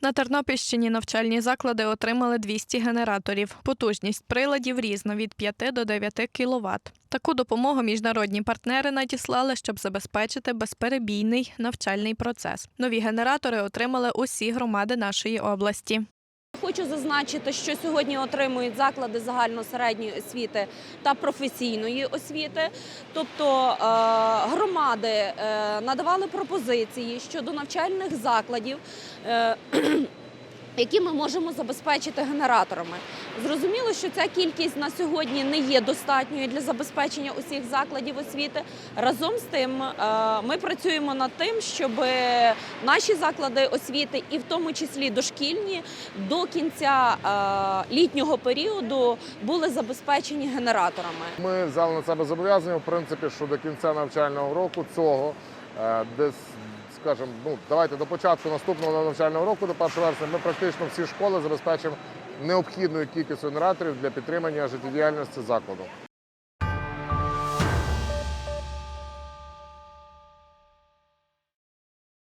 На Тернопільщині навчальні заклади отримали 200 генераторів. Потужність приладів різна від 5 до 9 кВт. Таку допомогу міжнародні партнери надіслали, щоб забезпечити безперебійний навчальний процес. Нові генератори отримали усі громади нашої області. Хочу зазначити, що сьогодні отримують заклади загальносередньої освіти та професійної освіти. Тобто е, громади е, надавали пропозиції щодо навчальних закладів. Які ми можемо забезпечити генераторами. Зрозуміло, що ця кількість на сьогодні не є достатньою для забезпечення усіх закладів освіти. Разом з тим, е, ми працюємо над тим, щоб наші заклади освіти, і в тому числі дошкільні, до кінця е, літнього періоду були забезпечені генераторами. Ми взяли на себе зобов'язання, в принципі, що до кінця навчального року цього е, десь, скажімо, ну давайте до початку наступного навчального року, до 1 вересня, ми практично всі школи забезпечимо необхідною кількістю генераторів для підтримання життєдіяльності закладу.